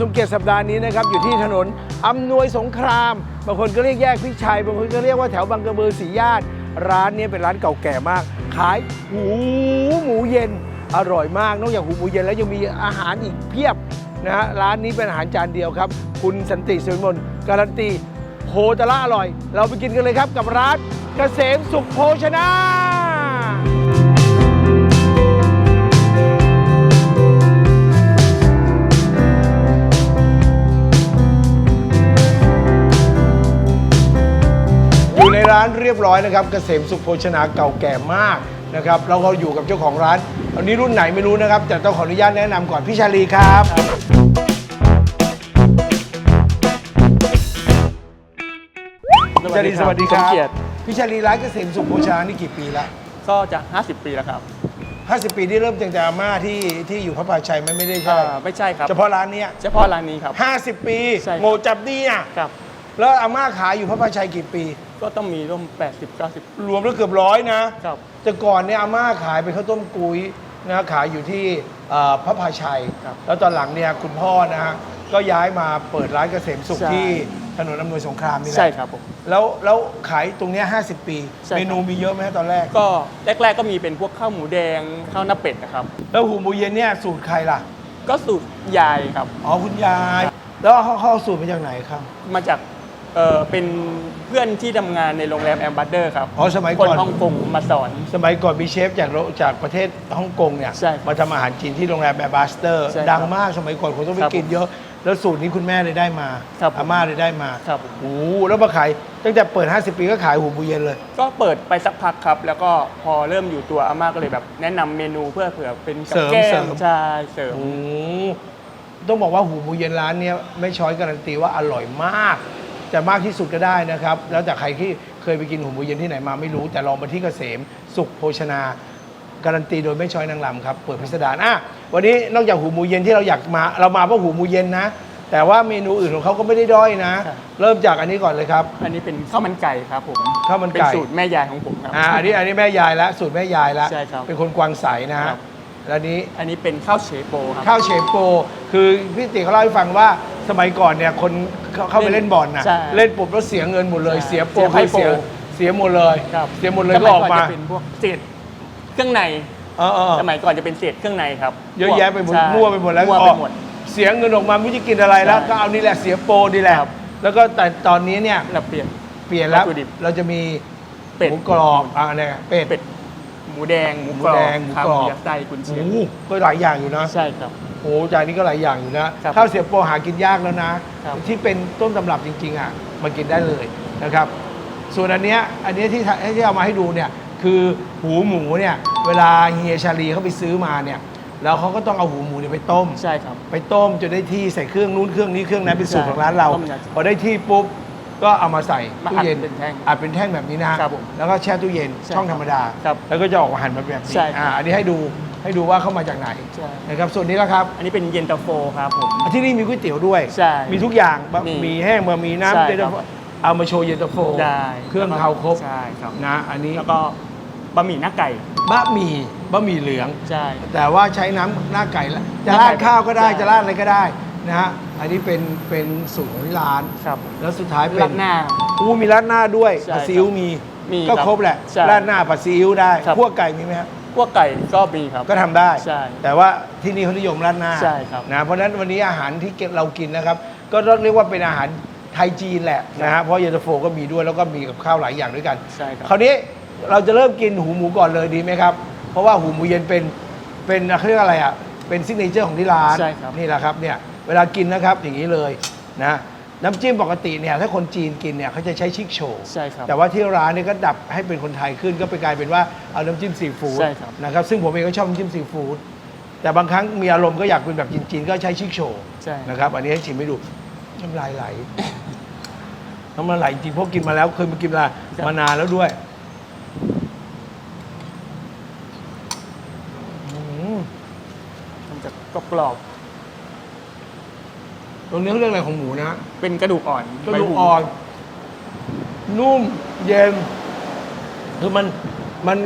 สมเกียรติสัปดาห์นี้นะครับอยู่ที่ถนนอำนวยสงคราม บางคนก็เรียกแยกพิชัย บางคนก็เรียกว่าแถวบางกระเบือสีญาติ ร้านนี้เป็นร้านเก่าแก่มาก ขายหูหมูเย็นอร่อยมาก นอกจากหูหมูเย็นแล้วยังมีอาหารอีกเพียบนะฮะร้านนี้เป็นอาหารจานเดียวครับ คุณสันติสุวิมลการันตีโหแตละอร่อย เราไปกินกันเลยครับกับร้านเกษมสุขโภชนา ร้านเรียบร้อยนะครับเกษมสุขโภชนาเก่าแก่มากนะครับเราก็อยู่กับเจ้าของร้านอันนี้รุ่นไหนไม่รู้นะครับ แต่ต้องขออนุญาตแนะนำก่อนพี่ชาลีครับ พี่ชาลีสวัสดีครับสมเกียรติพี่ชาลีร้านเกษมสุขโภชนานี่กี่ปีละก็จะ 50 ปีแล้วครับ50 ปีที่เริ่มตั้งแต่อาม่าที่ที่อยู่พระพาชัยไหม่ไม่ได้ใช่อ่าไม่ใช่ครับ เฉพาะร้านเนี้ยเฉพาะร้านนี้ครับ 50 ปีใช่ครับ โง่จับดีอะ ครับ แล้วอาม่าขายอยู่พระพาชัยกี่ปี ก็ต้องมีร่วม 80 90 รวมแล้วเกือบร้อยนะ ครับ แต่ก่อนเนี่ยอาม่าขายเป็นข้าวต้มกุ้ยนะขายอยู่ที่เอ่อพระพาชัย ครับแล้วตอนหลังเนี่ยคุณพ่อนะฮะก็ย้ายมาเปิดร้านเกษมสุขใช่ ที่ถนนอำนวยสงครามนี่แหละใช่ครับผม แล้วแล้วขายตรงเนี้ย50 ปี ใช่ครับ เมนูมีเยอะไหมฮะตอนแรก ก็แรก ๆ ก็มีเป็นพวกข้าวหมูแดงข้าวหน้าเป็ดนะครับ แล้วหูหมูเย็นเนี่ยสูตรใครล่ะ ก็สูตรยายครับ อ๋อคุณยาย แล้วเขาเขาเอาสูตรมาจากไหนครับ มาจาก เออเป็นเพื่อนที่ทำงานในโรงแรมแอมบัตเดอร์ครับอ๋อสมัยคนก่อนฮ่องกงมาสอน สมัยก่อนมีเชฟจากโรจากประเทศฮ่องกงเนี่ยใช่ครับมาทำอาหารจีนที่โรงแรมแอร์บาสเตอร์ ใช่ครับดังมากสมัยก่อนคนต้องไปครับกินเยอะ แล้วสูตรนี้คุณแม่เลยได้มาครับผมอาม่าเลยได้มาครับผม โอ้โหแล้วมาขายตั้งแต่เปิด 50 ปีก็ขายหูหมูเย็นเลย ก็เปิดไปสักพักครับ แล้วก็พอเริ่มอยู่ตัวอาม่าก็เลยแบบ แนะนำเมนูเพื่อเผื่อเป็นกับเสริมแก้เสริม มใช่เสริม โอ้โหต้องบอกว่าหูหมูเย็นร้านเนี้ยไม่ช้อยการันตีว่าอร่อยมาก จะมากที่สุดก็ได้นะครับ แล้วแต่ใครที่เคยไปกินหูหมูเย็นที่ไหนมาไม่รู้ แต่ลองมาที่เกษมสุขโภชนา การันตีโดยไม่ช้อยนางลำครับ เปิดพิสดารอะวันนี้นอกจากหูหมูเย็นที่เราอยากมา เรามาเพราะหูหมูเย็นนะ แต่ว่าเมนูอื่นของเขาก็ไม่ได้ด้อยนะ ครับ เริ่มจากอันนี้ก่อนเลยครับ อันนี้เป็นข้าวมันไก่ครับผมข้าวมันไก่ เป็นสูตรแม่ยายของผมครับ อ่าอันนี้อันนี้แม่ยายแล้วสูตรแม่ยายแล้วใช่ครับเป็นคนกวางใสนะฮะครับแล้วนี้ อันนี้เป็นข้าวเชโปครับ ข้าวเชฟโปคือพี่ติเขาเล่าให้ฟังว่า สมัยก่อนเนี่ยคนเข้าเข้าไปเล่นบอลนะใช่เล่นปุ๊บแล้วเสียเงินหมดเลย ใช่เสียโปเสียไพ่คือเสียโปเสียหมดเลย ครับเสียหมดเลยก็ออกมา สยจะเป็นพวกเศษเครื่องในเออเออสมัยก่อนจะเป็นเศษเครื่องในครับเยอะแยะไปหมดใช่มั่วไปหมดแล้วมั่วอไปอกหมด เสียเงินออกมาไม่รู้จะกินอะไรแล้ว ใช่ก็เอานี่แหละเสียโปนี่แหละครับ แล้วก็แต่ตอนนี้เนี่ยเราเปลี่ยน เปลี่ยนแล้ววัตถุดิบ เราจะมีเป็ดหมูกรอบอ่าเนี่ยเป็ด เป็ด หมูแดงหมูหมูกรอบแดงหมูครับกรอบยัดไส้กุนโอ้เชียงโหก็หลายอย่างอยู่นะ ใช่ครับ โอ้จานนี้ก็หลายอย่างอยู่นะ ครับข้าวเสียโปหากินยากแล้วนะ ครับ ที่เป็นต้นตำรับจริง ๆ อะมากินได้เลยนะครับ ส่วนอันเนี้ยอันเนี้ยที่ที่เอามาให้ดูเนี่ย คือหูหมูเนี่ย เวลาเฮียชาลีเขาไปซื้อมาเนี่ย แล้วเขาก็ต้องเอาหูหมูเนี่ยไปต้ม ใช่ครับ ไปต้มจนได้ที่ใส่เครื่องนู้นเครื่องนี้เครื่องนั้นเป็นสูตรใช่ของร้านเรา ต้มยำพอได้ที่ปุ๊บก็เอามาใส่มาตู้อัดเย็นเป็นแท่งอัดเป็นแท่งแบบนี้นะครับผมแล้วก็แช่ตู้เย็นใช่ช่องธรรมดา ครับแล้วก็จะออกมาหั่นมาแบบนี้ใช่ครับ อ่าอันนี้ให้ดู ให้ดูว่าเข้ามาจากไหนใช่ นะครับส่วนนี้แล้วครับ อันนี้เป็นเย็นตาโฟครับผม ที่นี่มีก๋วยเตี๋ยวด้วย ใช่มีทุกอย่างบะมีหมี่แห้งบะหมี่ใช่น้ำเย็นตาโฟครับ เอามาโชว์เย็นตาโฟได้เครื่องเขาครบใช่ครับนะอันนี้แล้วก็บะหมี่หน้าไก่บะหมี่บะหมี่เหลือง ใช่ แต่ว่าใช้น้ำหน้าไก่ละจะหน้าราไก่ดข้าวก็ได้ใช่ จะราดอะไรก็ได้นะฮะอันนี้เป็นเป็นสูตรของที่ร้าน ครับแล้วสุดท้ายเป็นราดหน้า อู้มีราดหน้าด้วยใช่ผัดซีอิ๊วมี มีก็ครับครบแหละใช่ราดหน้าผัดซีอิ๊วได้ครับ พวกไก่มีไหมฮะ พวกไก่ก็มีครับ ก็ทำได้ ใช่แต่ว่าที่นี่เขานิยมราดหน้าใช่ครับนะเพราะฉะนั้นวันนี้อาหารที่เรากินนะครับ ก็ต้องเรียกว่าเป็นอาหารไทยจีนแหละนะฮะเพราะเย็นตาโฟก็มีด้วยแล้วก็มีกับข้าวหลายอย่างด้วยกันใช่ครับ คราวนี้เราจะเริ่มกินหูหมูก่อนเลยดีไหมครับ เพราะว่าหูหมูเย็นเป็นเป็นเขาเรียกอะไรอะเป็นซิกเนเจอร์ของที่ร้านใช่ครับ นี่แหละครับเนี่ยเวลากินนะครับอย่างนี้เลยนะ น้ำจิ้มปกติเนี่ยถ้าคนจีนกินเนี่ยเขาจะใช้ชิกโชว์ใช่ครับแต่ว่าที่ร้านเนี่ยก็ดับให้เป็นคนไทยขึ้นก็ไปกลายเป็นว่าเอาน้ำจิ้มซีฟู้ดใช่ครับ นะครับซึ่งผมเองก็ชอบน้ำจิ้มซีฟู้ดแต่บางครั้งมีอารมณ์ก็อยากเป็นแบบจีนๆก็ใช้ชิกโชว์ใช่ นะครับอันนี้ให้ชิมให้ดูน้ำลายไหล น้ำลายไหลจริงเพราะกินมาแล้วเคยมากินมามานานแล้วด้วยอืมมันจะกรอบ ตรงนี้เขาเรียกอะไรของหมูนะๆเป็นกระดูกอ่อนกระดูกใบหูอ่อน นุ่มเย็นคือมันมัน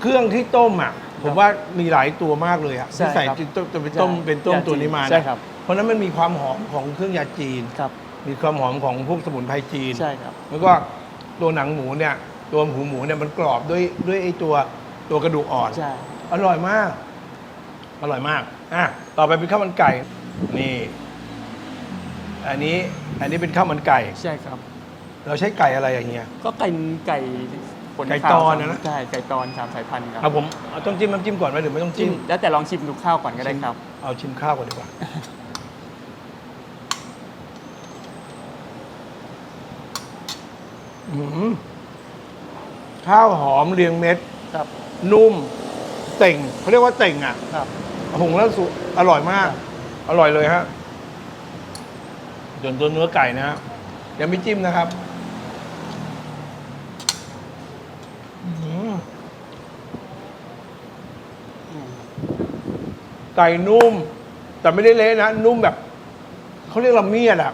เครื่องที่ต้มอะ ผมว่ามีหลายตัวมากเลยอะใช่ที่ใส่ครับต้มเป็นต้มเป็นต้มตัวนี้มานะใช่ครับราะฉะนั้นมันมีความหอมของเครื่องยาจีนครับ มีความหอมของพวกสมุนไพรจีนใช่ครับ แล้วก็ตัวหนังหมูเนี่ย ตัวหูหมูเนี่ยมันกรอบด้วยด้วยไอ้ตัวตัวกระดูกอ่อนใช่อร่อยมาก อร่อยมากอะต่อไปเป็นข้าวมันไก่นี่ อันนี้อันนี้เป็นข้าวมันไก่ ใช่ครับ เราใช้ไก่อะไรอย่างเงี้ย ก็ไก่ไก่ขนไก่ขาวตอนนะนะ ใช่ไก่ตอนสามสายพันธุ์ครับเอาผมเอาต้องจิ้มน้ำจิ้มก่อนไหมหรือไม่ต้องจิ้จิ้มมแล้วแต่ลองชิมดูข้าวก่อนก็ได้ครับ เอาชิมข้าวก่อนดีกว่า อืมข้าวหอมเรียงเม็ด ครับ นุ่ม เต่งเขาเรียกว่าเต่งอะครับ หุงแล้วสุอร่อยมาก อร่อยเลยฮะ ส่วนตัวเนื้อไก่นะฮะยังไม่จิ้มนะครับอื้อหือไก่นุ่ม แต่ไม่ได้เละนะ นุ่มแบบเขาเรียกละเมียดอะ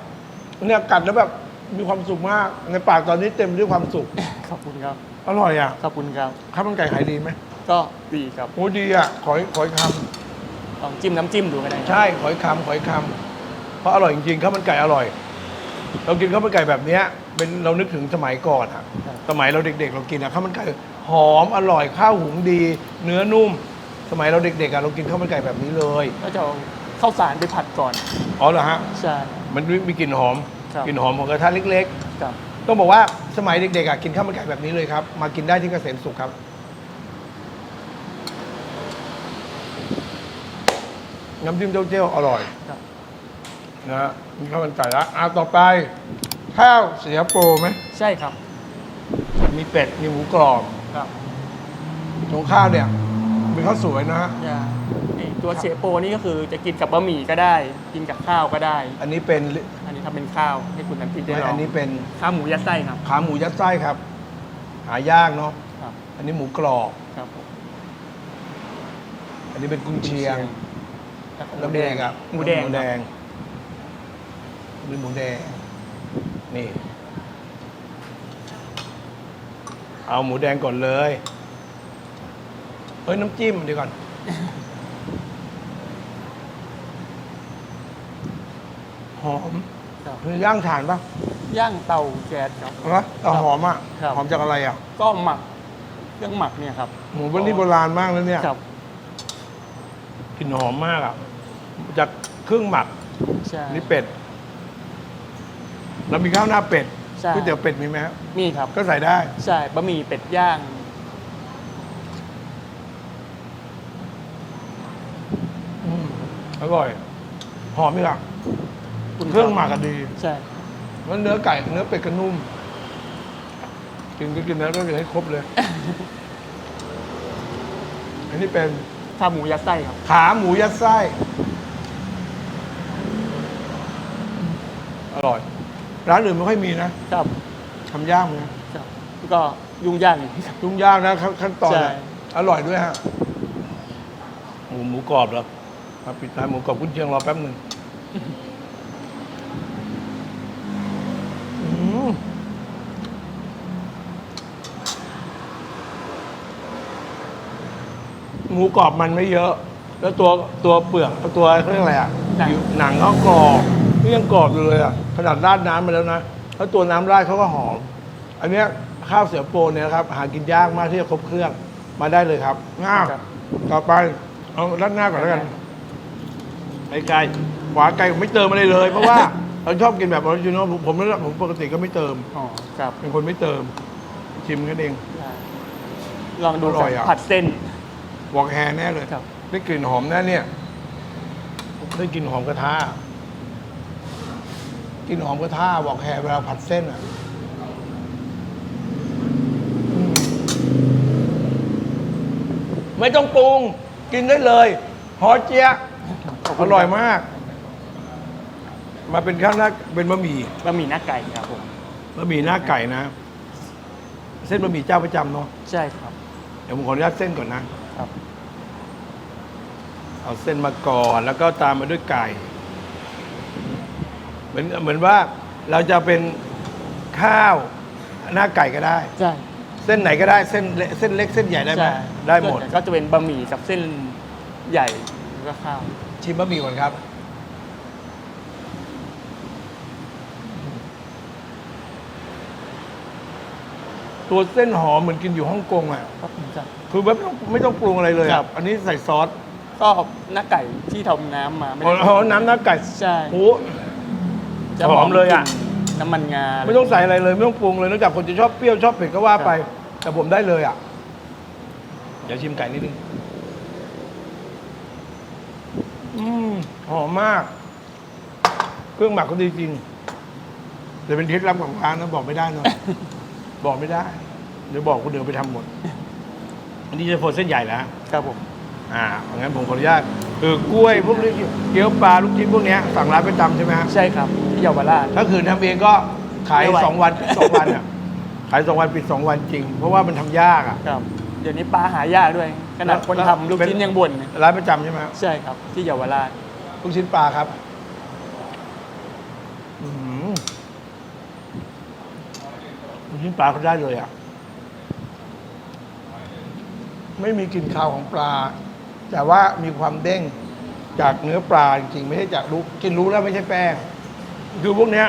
เนี่ยกัดแล้วแบบมีความสุขมาก ในปากตอนนี้เต็มด้วยความสุข ขอบคุณครับอร่อยอะขอบคุณครับข้าวมันไก่ขายดีไหมก็ดีครับโอ้ดีอะขอขออีกคลองจิ้มน้ำจิ้มดูก็ได้ำใช่ขออีกคำขออีกคำ เพราะอร่อยจริงๆข้าวมันไก่อร่อย เรากินข้าวมันไก่แบบเนี้ยเป็นเรานึกถึงสมัยก่อนอะสมัยเราเด็ก ๆ เรากินอะข้าวมันไก่หอมอร่อยข้าวหุงดี เนื้อนุ่ม สมัยเราเด็กๆอะเรากินข้าวมันไก่แบบนี้เลยก็จะเอาข้าวสารไปผัดก่อนอ๋อเหรอฮะใช่ มันมีกลิ่นหอมครับ กลิ่นหอมของกระทะเล็ก ครับ ๆ ต้องบอกว่าสมัยเด็กๆอะกินข้าวมันไก่แบบนี้เลยครับมากินได้ที่เกษมสุขครับ น้ำจิ้มเจ้าๆอร่อย ครับ นะฮะมีข้าวมันไก่ละอะต่อไป ข้าวเสียโปรไหมใช่ครับมีเป็ดมีหมูกรอบครับตรงข้าวเนี่ยเป็นข้าวสวยนะฮะอย่าไอ้ตัวเชโปนี่ก็คือจะกินกับบะหมี่ก็ได้ กินกับข้าวก็ได้ อันนี้เป็นอันนี้ทำเป็นข้าวให้คุณน้ำพริกได้ลองอันนี้เป็นข้าวหมูยัดไส้ครับ ขาหมูยัดไส้ครับ หายากเนาะครับ อันนี้หมูกรอบ ครับผมอันนี้เป็นกุนเชียง แล้วก็แล้วมีอะไรครับหมูแดงหมูคแดรับง มีหมูแดง นี่ เอาหมูแดงก่อนเลย เฮ้ย น้ำจิ้มเดี๋ยวก่อน หอมครับ คือย่างถ่านปะย่างเตาแก๊สครับเอาปะแต่หอมอะ ครับ หอมจากอะไรอะ ก็หมักเครื่องหมักเนี่ยครับหมูวันนี้โบราณมากแล้วเนี่ย ครับกลิ่นหอมมากอะ จากเครื่องหมักใช่นี่เป็ด แล้วมีข้าวหน้าเป็ดใช่ ก๋วยเตี๋ยวเป็ดมีไหมครับมีครับ ก็ใส่ได้ ใช่บะหมี่เป็ดย่างอืมอร่อย หอมไหมล่ะคุณเครื่องหมักก็ดีใช่ แล้วเนื้อไก่ เนื้อเป็ดก็นุ่ม กินก็กินเนื้อก็กินให้ครบเลย อันนี้เป็นข้าวหมูยัดไส้ครับ ขาหมูยัดไส้ อร่อย ร้านอื่นไม่ค่อยมีนะครับทำยากไหมครับก็ยุ่งยากอยู่ครับ ยุ่งยากนะขั้นขั้นตอนใช่อะอร่อยด้วยฮะหมูหมูกรอบเหรอมาปิดท้ายหมูกรอบกุ้นเชียงรอแป๊บหนึ่งอืมหมูกรอบมันไม่เยอะ แล้วตัวตัวเปลือกตัวเขาเรียกอะไรอะหนัง อยู่หนังเขากรอบ นี่ยังกรอบอยู่เลยอะขนาดราดน้ำไปแล้วนะแล้วตัวน้ำราดเขาก็หอม อันเนี้ยข้าวเสือโปนเนี่ยนะครับหากินยากมากที่จะครบเครื่องมาได้เลยครับง่าครับ ต่อไปเอาด้านหน้าก่อนแล้วกันไอ้ไก่หวานไก่ผมไม่เติมอะไรเลย เพราะว่า เราชอบกินแบบออริจินอลผมผมผมปกติก็ไม่เติม อ๋อครับเป็นคนไม่เติม ชิมกันเอง ได้ลองดูอร่อยอะ ผัดเส้น วอกแฮร์แน่เลยครับ ได้กลิ่นหอมแน่เนี่ย ได้กลิ่นหอมกระทะ กลิ่นหอมกระทะวอกแฮร์เวลาผัดเส้นอะอืมไม่ต้องปรุง กินได้เลยหอเจี๊ยะขบอคุณร่อยคบมาก มาเป็นข้าวหน้าเป็นบะหมี่บะหมี่หน้าไก่ครับผมบะหมี่หน้าไก่นะ เส้นบะหมี่เจ้าประจำเนาะใช่ครับ เดี๋ยวผมขออนุญาตเส้นก่อนนะครับ เอาเส้นมาก่อนแล้วก็ตามมาด้วยไก่ เหมือนเหมือนว่าเราจะเป็นข้าวหน้าไก่ก็ได้ ใช่เส้นไหนก็ได้เส้นเส้นเล็กเส้นใหญ่ได้ไหมได้หมด ก็จะเป็นบะหมี่กับเส้นใหญ่แล้วก็ข้าว ชิมบะหมี่ก่อนครับ ตัวเส้นหอมเหมือนกินอยู่ฮ่องกงอะคือไม่ต้องไม่ต้องปรุงอะไรเลยอัอันนี้ใส่ซอสก็หน้าไก่ที่ทำน้ำมาไม่อ๋ได้ อน้ำหน้าไก่ใช่ โอ้ จะหอมเลยอะ กลิ่นน้ำมันงาไม่ต้องใส่อะไรเลยไม่ต้องปรุงเลยนอกจากคนจะชอบเปรี้ยวชอบเผ็ดก็ว่าไป แต่ผมได้เลยอะ เดี๋ยวชิมไก่นิดนึงอืมหอมมาก เครื่องหมักก็ดีจริงแต่เป็นเคล็ดลับของร้านนะบอกไม่ได้เนอะ บอกไม่ได้ เดี๋ยวบอกคนเดี๋ยวไปทำหมด อันนี้จะโฟนเส้นใหญ่แล้วครับผม อ่างั้นผมขออนุญาตคือกล้วยพวกนี้เกี๊ยวปลาลูกชิ้นพวกเนี้ยสั่งร้านประจำใช่ไหมฮะใช่ครับที่ เยาวราชถ้าคืนทำเองก็ขายไม่ไหว สองวันปิดสองวันอะ ขายสองวันปิดสองวันจริง เพราะว่ามันทำยากอะ ครับ เดี๋ยวนี้ปลาหายากด้วย ขนาดคนแล้วทำลูกเป็น ชิ้นยังบ่นเลยร้านประจำใช่ไหมฮะใช่ครับ ที่เยาวราชลูกชิ้นปลาครับอื้อหือลูกชิ้นปลาเขาได้เลยอะ ไม่มีกลิ่นคาวของปลา แต่ว่ามีความเด้งจากเนื้อปลาจริงๆ ไม่ใช่จากลูกกินรู้แล้วไม่ใช่แป้ง คือพวกเนี้ย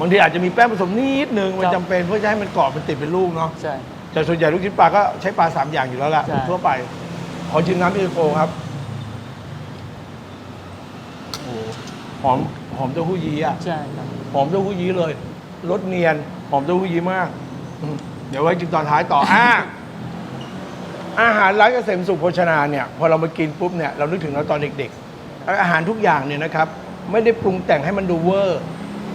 บางทีอาจจะมีแป้งผสมนิดนึงมันครับจำเป็นเพื่อจะให้มันกรอบมันติดเป็นลูกเนาะใช่ แต่ส่วนใหญ่ลูกชิ้นปลาก็ใช้ปลาสามอย่างอยู่แล้วล่ะใช่ ทั่วไป ขอชิมน้ำเอโกครับโอ้โหหอมหอมเต้าหู้ยี้อะ ใช่ครับ หอมเต้าหู้ยี้เลย รสเนียน หอมเต้าหู้ยี้มากอืมเดี๋ยวไว้กินตอนท้ายต่อ อ่าอาหารร้านเกษมสุขโภชนาเนี่ย พอเรามากินปุ๊บเนี่ย เรานึกถึงเราตอนเด็กๆ อาหารทุกอย่างเนี่ยนะครับ ไม่ได้ปรุงแต่งให้มันดูเวอร์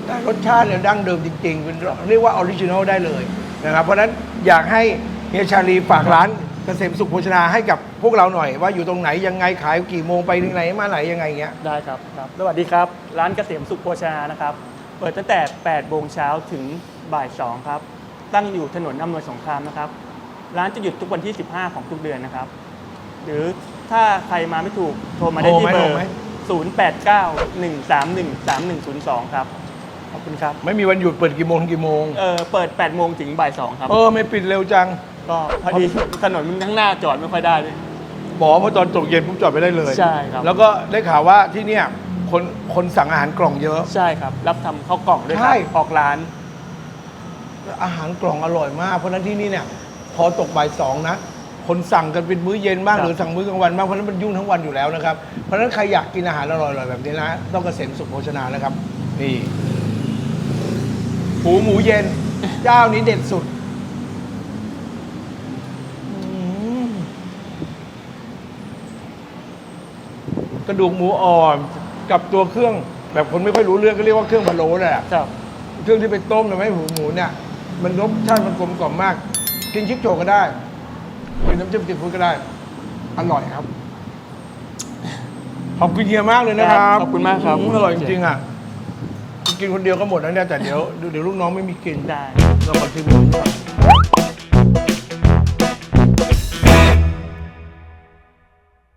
แต่รสชาติเนี่ยดั้งเดิมจริงๆเป็นเรียกว่าออริจินอลได้เลยนะครับ เพราะฉะนั้นอยากให้เฮียชาลีฝากร้านเกษมสุขโภชนาให้กับพวกเราหน่อย ว่าอยู่ตรงไหนยังไงขายกี่โมงไปถึงไหนมาไหนยังไงเงี้ย ได้ครับครับสวัสดีครับ ร้านเกษมสุขโภชนานะครับ เปิดตั้งแต่8โมงเช้าถึงบ่าย2ครับ ตั้งอยู่ถนนอำนวยสงครามนะครับ ร้านจะหยุดทุกวันที่ 15 ของทุกเดือนนะครับ หรือถ้าใครมาไม่ถูกโทรมาได้โทรที่ไหมเบอโทรร์ไหม 0891313102 ครับ ขอบคุณครับ ไม่มีวันหยุดเปิดกี่โมงถึงกี่โมง เออเปิด 8 โมงถึงบ่าย 2 ครับ เออ ไม่ปิดเร็วจัง ก็พอดีถนนมันข้างหน้าจอดไม่ค่อยได้ด้วย บอกว่าพอตอนตกเย็นปุ๊บจอดไปได้เลยใช่ครับ แล้วก็ได้ข่าวว่าที่เนี่ยคนคนสั่งอาหารกล่องเยอะ ใช่ครับ รับทำข้าวกล่องด้วยคใช่ รับออกร้าน อาหารกล่องอร่อยมาก เพราะฉะนั้นที่นี่เนี่ย พอตกบ่ายสองนะ คนสั่งกันเป็นมื้อเย็นบ้างครับ หรือสั่งมื้อกลางวันบ้างเพราะฉะนั้นมันยุ่งทั้งวันอยู่แล้วนะครับ เพราะฉะนั้นใครอยากกินอาหารอร่อยๆแบบนี้นะต้องเกษมสุขโภชนานะครับ นี่หูหมูเย็น เจ้านี้เด็ดสุดอืมกระดูกหมูอ่อนกับตัวเครื่อง แบบคนไม่ค่อยรู้เรื่องก็เรียกว่าเครื่องพะโล้แหละ ครับ เครื่องที่ไปต้มทำให้หูหมูเนี่ย มันรสชาติมันกลมกล่อมมาก กินชิปโชก็ได้ กินน้ำจิ้มซีฟู้ดก็ได้ อร่อยครับ ขอบคุณเฮียมากเลยนะครับขอบคุณมากครับอือร่อยจริงๆอะ กินคนเดียวก็หมดแล้วเนี่ยแต่เดี๋ยวเดี๋ยวลูกน้องไม่มีกินได้ เราขอชิมก่อน